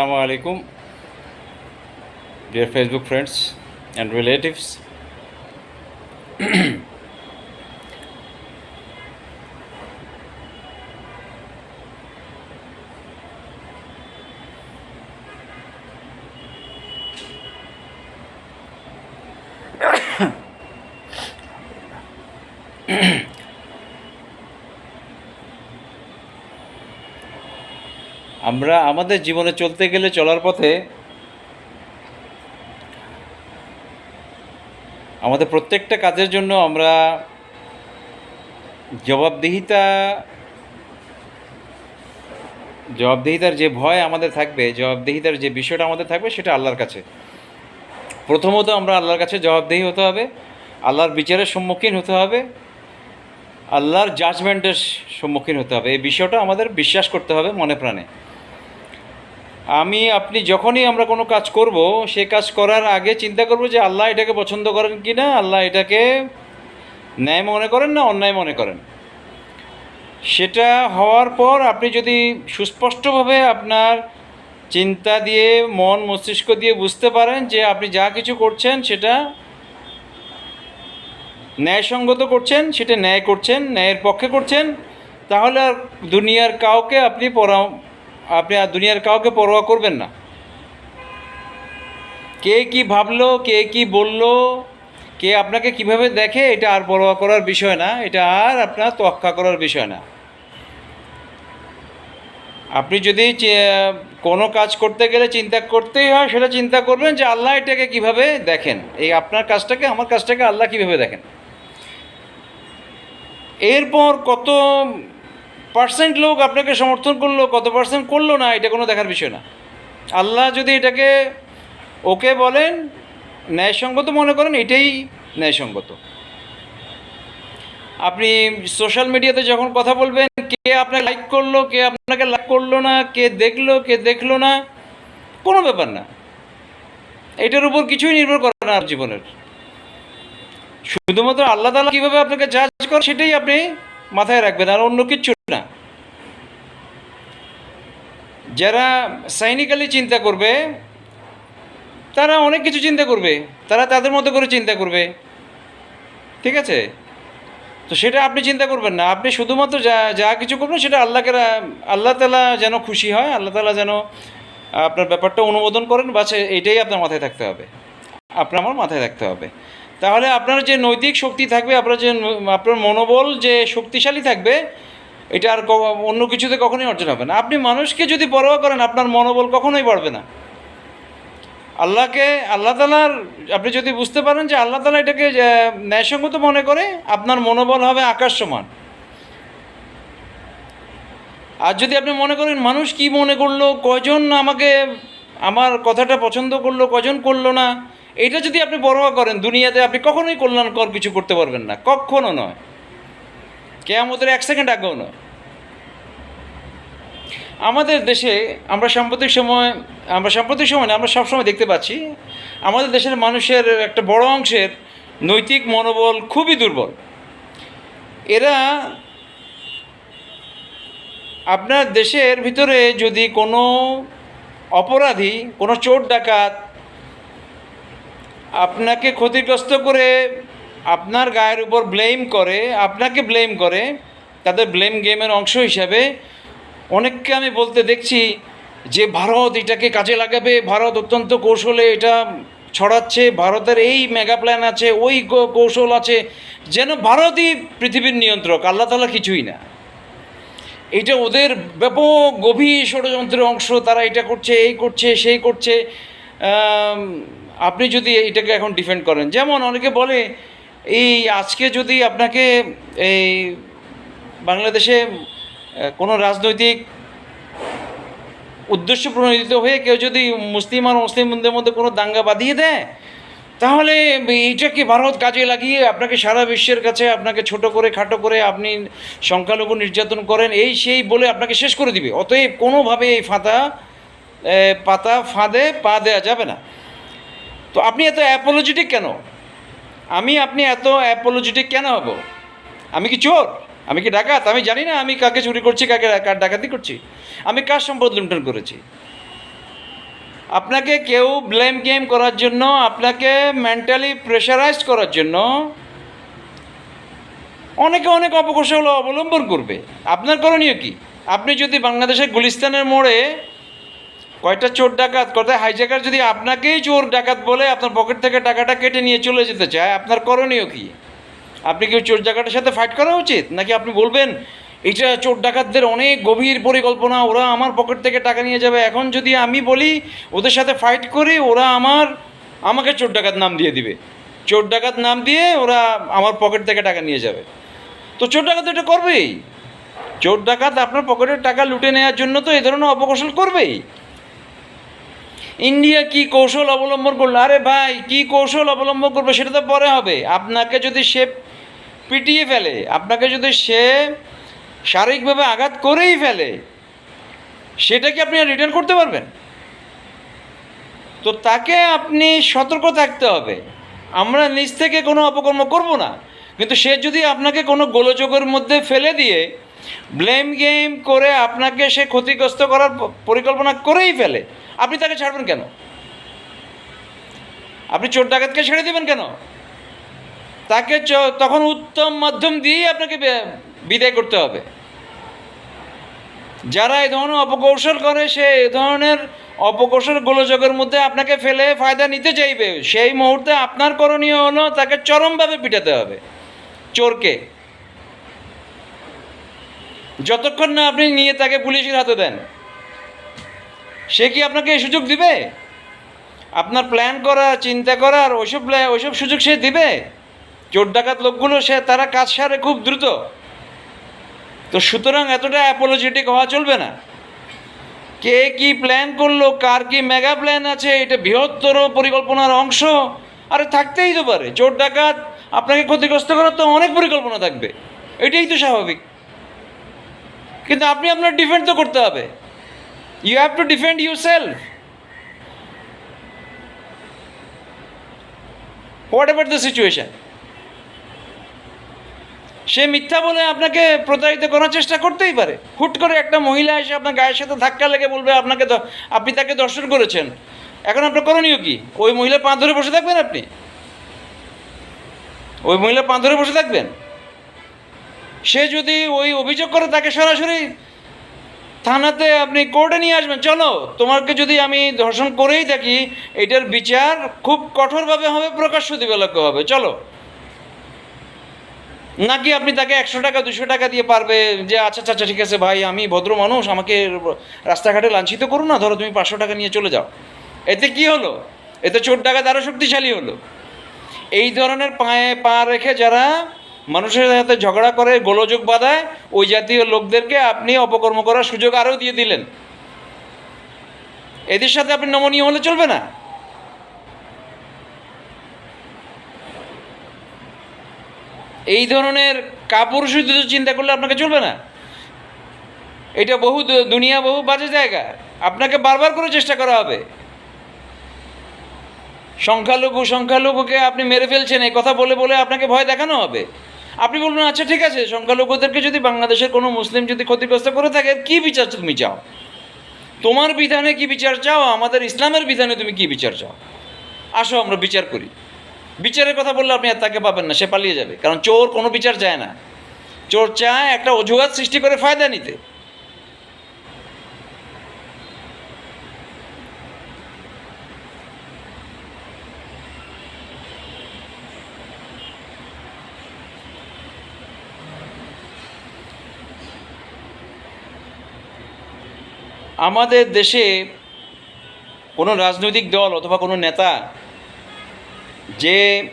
Assalamu alaikum, dear Facebook friends and relatives. আমরা আমাদের জীবনে চলতে গেলে চলার পথে আমাদের প্রত্যেকটা কাজের জন্য আমরা জবাবদিহিতা, জবাবদিহিতার যে ভয় আমাদের থাকবে, জবাবদিহিতার যে বিষয়টা আমাদের থাকবে সেটা আল্লাহর কাছে। প্রথমত আমরা আল্লাহর কাছে জবাবদিহি হতে হবে, আল্লাহর বিচারের সম্মুখীন হতে হবে, আল্লাহর জাজমেন্টের সম্মুখীন হতে হবে। এই বিষয়টা আমাদের বিশ্বাস করতে হবে মনে প্রাণে। আমি, আপনি যখনই আমরা কোনো কাজ করব, সে কাজ করার আগে চিন্তা করব যে আল্লাহ এটাকে পছন্দ করেন কি না, আল্লাহ এটাকে ন্যায় মনে করেন না অন্যায় মনে করেন। সেটা হওয়ার পর আপনি যদি সুস্পষ্টভাবে আপনার চিন্তা দিয়ে, মন মস্তিষ্ক দিয়ে বুঝতে পারেন যে আপনি যা কিছু করছেন সেটা ন্যায়সঙ্গত করছেন, সেটা ন্যায় করছেন, ন্যায়ের পক্ষে করছেন, তাহলে আর দুনিয়ার কাউকে আপনি পরা আপনি আর দুনিয়ার কাউকে পরোয়া করবেন না। কে কি ভাবলো, কে কি বলল, কে আপনাকে কীভাবে দেখে, এটা আর পরোয়া করার বিষয় না, এটা আর আপনার তোয়াক্কা করার বিষয় না। আপনি যদি কোনো কাজ করতে গেলে চিন্তা করতেই হয়, সেটা চিন্তা করবেন যে আল্লাহ এটাকে কীভাবে দেখেন। এই আপনার কাজটাকে, আমার কাজটাকে আল্লাহ কীভাবে দেখেন? এরপর কত পার্সেন্ট লোক আপনাকে সমর্থন করল, কত পার্সেন্ট করল না, এটা কোনো দেখার বিষয় না। আল্লাহ যদি এটাকে, ওকে বলেন, ন্যায়সঙ্গত মনে করেন, এটাই ন্যায়সঙ্গত। আপনি সোশ্যাল মিডিয়াতে যখন কথা বলবেন, কে আপনাকে লাইক করল, কে আপনাকে লাইক করল না, কে দেখল কে দেখল না, কোনো ব্যাপার না। এটার উপর কিছুই নির্ভর করে না জীবনের। শুধুমাত্র আল্লাহ তালা কীভাবে আপনাকে জাজ করে, সেটাই আপনি মাথায় রাখবেন আর অন্য কিচ্ছু না। যারা সাইনিক্যালি চিন্তা করবে, তারা অনেক কিছু চিন্তা করবে, তারা তাদের মতো করে চিন্তা করবে। ঠিক আছে? তো সেটা আপনি চিন্তা করবেন না। আপনি শুধুমাত্র যা যা কিছু করবেন সেটা আল্লাহকে আল্লাহ তালা যেন খুশি হয়, আল্লাহ তালা যেন আপনার ব্যাপারটা অনুমোদন করেন বা এইটাই আপনার মাথায় থাকতে হবে। আপনার আমার মাথায় থাকতে হবে। তাহলে আপনার যে নৈতিক শক্তি থাকবে, আপনার যে, আপনার মনোবল যে শক্তিশালী থাকবে, এটা আর অন্য কিছুতে কখনোই অর্জন হবে না। আপনি মানুষকে যদি পরোয়া করেন, আপনার মনোবল কখনোই বাড়বে না। আল্লাহকে, আল্লাহ তালার আপনি যদি বুঝতে পারেন যে আল্লাহ তালা এটাকে ন্যায়সঙ্গত মনে করে, আপনার মনোবল হবে আকাশ সমান। আর যদি আপনি মনে করেন, মানুষ কি মনে করল কজন আমাকে, আমার কথাটা পছন্দ করল কজন করল না এটা যদি আপনি পরোয়া করেন, দুনিয়াতে আপনি কখনোই কল্যাণকর কিছু করতে পারবেন না। কখনো নয়। কেয়ামতের এক সেকেন্ড আগেও নয়। আমাদের দেশে আমরা সাম্প্রতিক সময়, আমরা সাম্প্রতিক সময় না, আমরা সবসময় দেখতে পাচ্ছি, আমাদের দেশের মানুষের একটা বড় অংশের নৈতিক মনোবল খুবই দুর্বল। এরা আপনার দেশের ভিতরে যদি কোনো অপরাধী, কোনো চোর ডাকাত আপনাকে ক্ষতিগ্রস্ত করে আপনার গায়ের উপর ব্লেম করে, আপনাকে ব্লেম করে, তাদের ব্লেম গেমের অংশ হিসাবে অনেককে আমি বলতে দেখছি যে ভারত এটাকে কাজে লাগাবে, ভারত অত্যন্ত কৌশলে এটা ছড়াচ্ছে, ভারতের এই মেগা প্ল্যান আছে, ওই কৌশল আছে, যেন ভারতই পৃথিবীর নিয়ন্ত্রক, আল্লাহ তালা কিছুই না। এটা ওদের ব্যাপক গভীর ষড়যন্ত্রের অংশ, তারা এটা করছে, এই করছে, সেই করছে আপনি যদি এটাকে এখন ডিফেন্ড করেন, যেমন অনেকে বলে, এই আজকে যদি আপনাকে এই বাংলাদেশে কোনো রাজনৈতিক উদ্দেশ্য প্রণোদিত হয়ে কেউ যদি মুসলিম আর মুসলিমদের মধ্যে কোনো দাঙ্গা বাঁধিয়ে দেয়, তাহলে এইটাকে ভারত কাজে লাগিয়ে আপনাকে সারা বিশ্বের কাছে আপনাকে ছোট করে, খাটো করে আপনি সংখ্যালঘু নির্যাতন করেন, এই সেই বলে আপনাকে শেষ করে দিবে। অতএব কোনোভাবে এই ফাঁতা পাতা ফাঁদে পা দেওয়া যাবে না। তো আপনি এত অ্যাপোলজিটিক কেন? আমি, আপনি এত অ্যাপোলজিটিক কেন হব? আমি কি চোর? আমি কি ডাকাত? আমি জানি না আমি কাকে চুরি করছি, কাকে কার ডাকাতি করছি। আমি কার সম্পদ লুণ্ঠন করেছি? আপনাকে কেউ ব্লেম গেম করার জন্য, আপনাকে মেন্টালি প্রেশারাইজড করার জন্য অনেকে অনেক অপকৌশল অবলম্বন করবে। আপনার করণীয় কি? আপনি যদি বাংলাদেশের গুলিস্তানের মোড়ে কয়টা চোর ডাকাত? কয়টা হাইজ্যাকার যদি আপনাকেই চোর ডাকাত বলে আপনার পকেট থেকে টাকাটা কেটে নিয়ে চলে যেতে চায়, আপনার করণীয় কি? আপনি কি চোর ডাকাতের সাথে ফাইট করা উচিত? নাকি আপনি বলবেন এটা চোর ডাকাতদের অনেক গভীর পরিকল্পনা, ওরা আমার পকেট থেকে টাকা নিয়ে যাবে। এখন যদি আমি বলি, ওদের সাথে ফাইট করি ওরা আমার, আমাকে চোর ডাকাত নাম দিয়ে দিবে। চোর ডাকাত নাম দিয়ে ওরা আমার পকেট থেকে টাকা নিয়ে যাবে। তো চোর ডাকাত এটা করবেই। চোর ডাকাত আপনার পকেটের টাকা লুটে নেওয়ার জন্য তো এই ধরনের অপকৌশল করবেই। ইন্ডিয়া কি কৌশল অবলম্বন করল? আরে ভাই, কি কৌশল অবলম্বন করবে সেটা তো পরে হবে। আপনাকে যদি সে পিটিয়ে ফেলে, আপনাকে যদি সে শারীরিকভাবে আঘাত করেই ফেলে, সেটা কি আপনি রিটার্ন করতে পারবেন? তো তাকে আপনি সতর্ক থাকতে হবে। আমরা নিজ থেকে কোনো অপকর্ম করব না। কিন্তু সে যদি আপনাকে কোনো গোলযোগের মধ্যে ফেলে দিয়ে ব্লেম গেম করে আপনাকে সে ক্ষতিগ্রস্ত করার পরিকল্পনা করেই ফেলে। আপনি তাকে ছাড়বেন কেন? আপনি চোর ডাকাতকে ছেড়ে দেবেন কেন? তাকে তখন উত্তম মাধ্যম দিয়েই আপনাকে বিদায় করতে হবে। যারা এই ধরনের অপকৌশল করে, সে এ ধরনের অপকৌশল গোলযোগের মধ্যে আপনাকে ফেলে ফায়দা নিতে চাইবে। সেই মুহূর্তে আপনার করণীয় হলো তাকে চরমভাবে পিটাতে হবে। চোরকে। যতক্ষণ না আপনি নিয়ে তাকে পুলিশের হাতে দেন, সে কি আপনাকে এই সুযোগ দিবে? আপনার প্ল্যান করা, চিন্তা করার ওইসব ওইসব সুযোগ সে দিবে? চোর ডাকাত লোকগুলো সে, তারা কাজ সারে খুব দ্রুত। তো সুতরাং এতটা অ্যাপোলজেটিক হওয়া চলবে না। কে কি প্ল্যান করল, কার কি মেগা প্ল্যান আছে, এটা বৃহত্তর পরিকল্পনার অংশ। আরে থাকতেই তো পারে। চোর ডাকাত, আপনাকে ক্ষতিগ্রস্ত করার তো অনেক পরিকল্পনা থাকবে। এটাই তো স্বাভাবিক। কিন্তু আপনি আপনার ডিফেন্ড তো করতে হবে। You have to defend yourself whatever the situation সে মিথ্যা বলে আপনাকে প্রতারিত করার চেষ্টা করতেই পারে। হুট করে একটা মহিলা এসে আপনার গায়ের সাথে ধাক্কা লেগে বলবে, আপনাকে আপনি তাকে দর্শন করেছেন। এখন আপনার করণীয় কি? ওই মহিলার পা ধরে বসে থাকবেন আপনি? ওই মহিলার পা ধরে বসে থাকবেন? সে যদি ওই অভিযোগ করে তাকে সরাসরি থানাতে আপনি কোর্টে নিয়ে আসবেন। চলো তোমাকে যদি আমি ধর্ষণ করেই থাকি এটার বিচার খুব কঠোরভাবে হবে প্রকাশ্য দিবালক্য হবে। চলো। নাকি আপনি তাকে একশো টাকা দুশো টাকা দিয়ে পারবে যে আচ্ছা আচ্ছা আচ্ছা, ঠিক আছে ভাই আমি ভদ্র মানুষ আমাকে রাস্তাঘাটে লাঞ্ছিত করো না ধরো তুমি পাঁচশো টাকা নিয়ে চলে যাও। এতে কি হলো? এতে চোর ডাকাত আরও শক্তিশালী হলো। এই ধরনের পায়ে পা রেখে যারা মানুষের সাথে ঝগড়া করে, গোলযোগ বাঁধায়, ওই জাতীয় লোকদেরকে আপনি অপকর্ম করার সুযোগ আরও দিয়ে দিলেন। এদের সাথে আপনি নমনীয় হলে চলবে না। এই ধরনের শুধু চিন্তা করলে আপনাকে চলবে না। এটা বহু দুনিয়া বহু বাজে জায়গা। আপনাকে বারবার করে চেষ্টা করা হবে। সংখ্যালঘু, সংখ্যালঘুকে আপনি মেরে ফেলছেন, এই কথা বলে বলে আপনাকে ভয় দেখানো হবে। আপনি বলবেন আচ্ছা ঠিক আছে, সংখ্যালঘুদেরকে যদি বাংলাদেশের কোনো মুসলিম যদি ক্ষতিগ্রস্ত করে থাকে, কি বিচার তুমি চাও? তোমার বিধানে কি বিচার চাও? আমাদের ইসলামের বিধানে তুমি কি বিচার চাও? আসো, আমরা বিচার করি। বিচারের কথা বললে আপনি আর তাকে পাবেন না, সে পালিয়ে যাবে। কারণ চোর কোনো বিচার চায় না। চোর চায় একটা অজুহাত সৃষ্টি করে ফায়দা নিতে। আমাদের দেশে কোনো রাজনৈতিক দল অথবা কোনো নেতা যে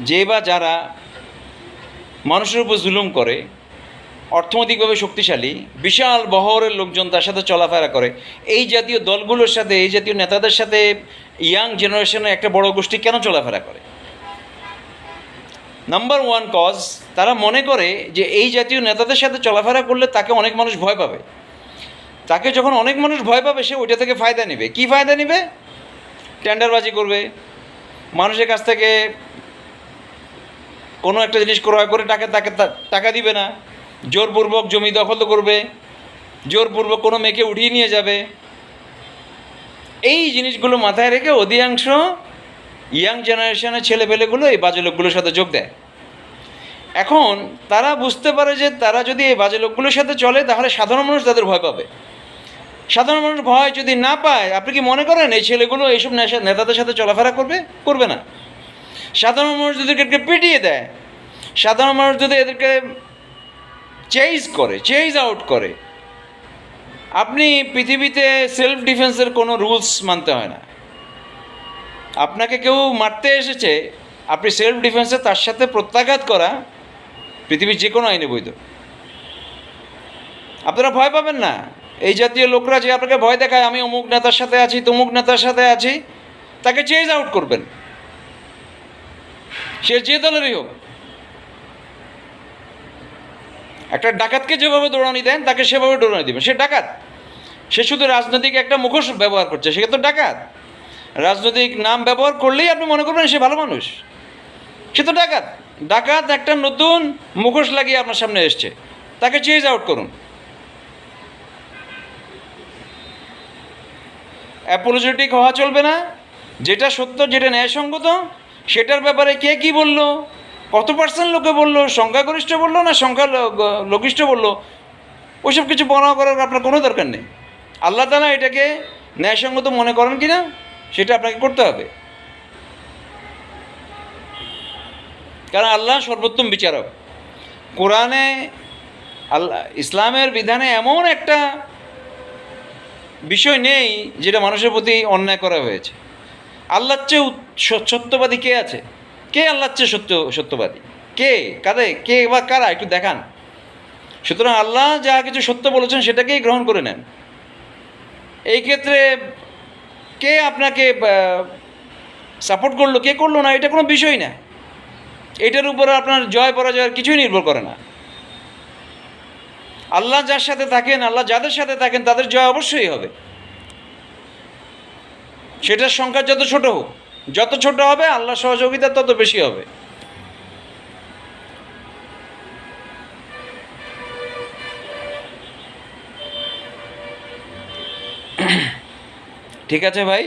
যে বা যারা মানুষের উপর জুলুম করে, অর্থনৈতিকভাবে শক্তিশালী, বিশাল বহরের লোকজন তার সাথে চলাফেরা করে, এই জাতীয় দলগুলোর সাথে, এই জাতীয় নেতাদের সাথে ইয়াং জেনারেশনের একটা বড় গোষ্ঠী কেন চলাফেরা করে? নাম্বার ওয়ান কজ তারা মনে করে যে এই জাতীয় নেতাদের সাথে চলাফেরা করলে তাকে অনেক মানুষ ভয় পাবে। তাকে যখন অনেক মানুষ ভয় পাবে, সে ওইটা থেকে ফায়দা নেবে। কি ফায়দা নেবে? টেন্ডারবাজি করবে। মানুষের কাছ থেকে কোনো একটা জিনিস ক্রয় করে টাকা, তাকে টাকা দিবে না। জোরপূর্বক জমি দখল করবে। জোরপূর্বক কোনো মেয়েকে উঠিয়ে নিয়ে যাবে। এই জিনিসগুলো মাথায় রেখে অধিকাংশ ইয়াং জেনারেশনের ছেলেপেলেগুলো এই বাজে লোকগুলোর সাথে যোগ দেয়। এখন তারা বুঝতে পারে যে তারা যদি এই বাজে লোকগুলোর সাথে চলে, তাহলে সাধারণ মানুষ তাদের ভয় পাবে। সাধারণ মানুষ ভয় যদি না পায়, আপনি কি মনে করেন এই ছেলেগুলো এইসব নেশা নেতাদের সাথে চলাফেরা করবে? করবে না। সাধারণ মানুষ যদি এদেরকে পিটিয়ে দেয়, সাধারণ মানুষ যদি এদেরকে চেইজ করে চেইজ আউট করে, আপনি পৃথিবীতে সেলফ ডিফেন্সের কোনো রুলস মানতে হয় না। আপনাকে কেউ মারতে এসেছে, আপনি সেলফ ডিফেন্সে তার সাথে প্রত্যাঘাত করা পৃথিবীর যে কোনো আইনে বৈধ। আপনারা ভয় পাবেন না। এই জাতীয় লোকরা যে আপনাকে ভয় দেখায়, আমি অমুক নেতার সাথে আছি, তমুক নেতার সাথে আছি, তাকে চেঞ্জ আউট করবেন। সে যে দলেরই হোক। একটা ডাকাতকে যেভাবে দৌড়ানি দেন, তাকে সেভাবে দৌড়ানি দেবেন। সে ডাকাত। সে শুধু রাজনৈতিক একটা মুখোশ ব্যবহার করছে, সে তো ডাকাত। রাজনৈতিক নাম ব্যবহার করলেই আপনি মনে করবেন সে ভালো মানুষ। সে তো ডাকাত। ডাকাত একটা নতুন মুখোশ লাগিয়ে আপনার সামনে এসছে। তাকে চেঞ্জ আউট করুন। অ্যাপোলজেটিক হওয়া চলবে না। যেটা সত্য, যেটা ন্যায়সঙ্গত, সেটার ব্যাপারে কে কি বলল, কত পার্সেন্ট লোকে বলল, সংখ্যাগরিষ্ঠ বলল না সংখ্যা লঘিষ্ঠ বলল, ওইসব কিছু বর্ণনা করার আপনার কোনো দরকার নেই। আল্লাহ তালা এটাকে ন্যায়সঙ্গত মনে করেন কি না, সেটা আপনাকে করতে হবে। কারণ আল্লাহ সর্বোত্তম বিচারক। কোরআনে, আল্লাহ, ইসলামের বিধানে এমন একটা বিষয় নেই যেটা মানুষের প্রতি অন্যায় করা হয়েছে। আল্লাহর চেয়ে সত্যবাদী কে আছে? কে আল্লাহর চেয়ে সত্য, সত্যবাদী? কে? কারে কে বা কারা? একটু দেখান। সুতরাং আল্লাহ যা কিছু সত্য বলেছেন সেটাকেই গ্রহণ করে নেন। এই ক্ষেত্রে কে আপনাকে সাপোর্ট করল, কে করল না, এটা কোনো বিষয় না। এটার উপরে আপনার জয়, পরাজয়ের কিছুই নির্ভর করে না। আল্লাহ যার সাথে থাকেন, আল্লাহ যাদের সাথে থাকেন, তাদের জয় অবশ্যই হবে। সেটার সংখ্যা যত ছোট হোক, যত ছোট হবে আল্লাহ সহযোগিতা তত বেশি হবে। ঠিক আছে ভাই?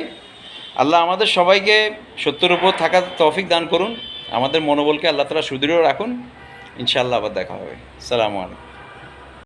আল্লাহ আমাদের সবাইকে সত্যের উপর থাকার তৌফিক দান করুন। আমাদের মনোবলকে আল্লাহ তালা সুদৃঢ় রাখুন। ইনশাআল্লাহ আবার দেখা হবে। সালামু আলাইকুম।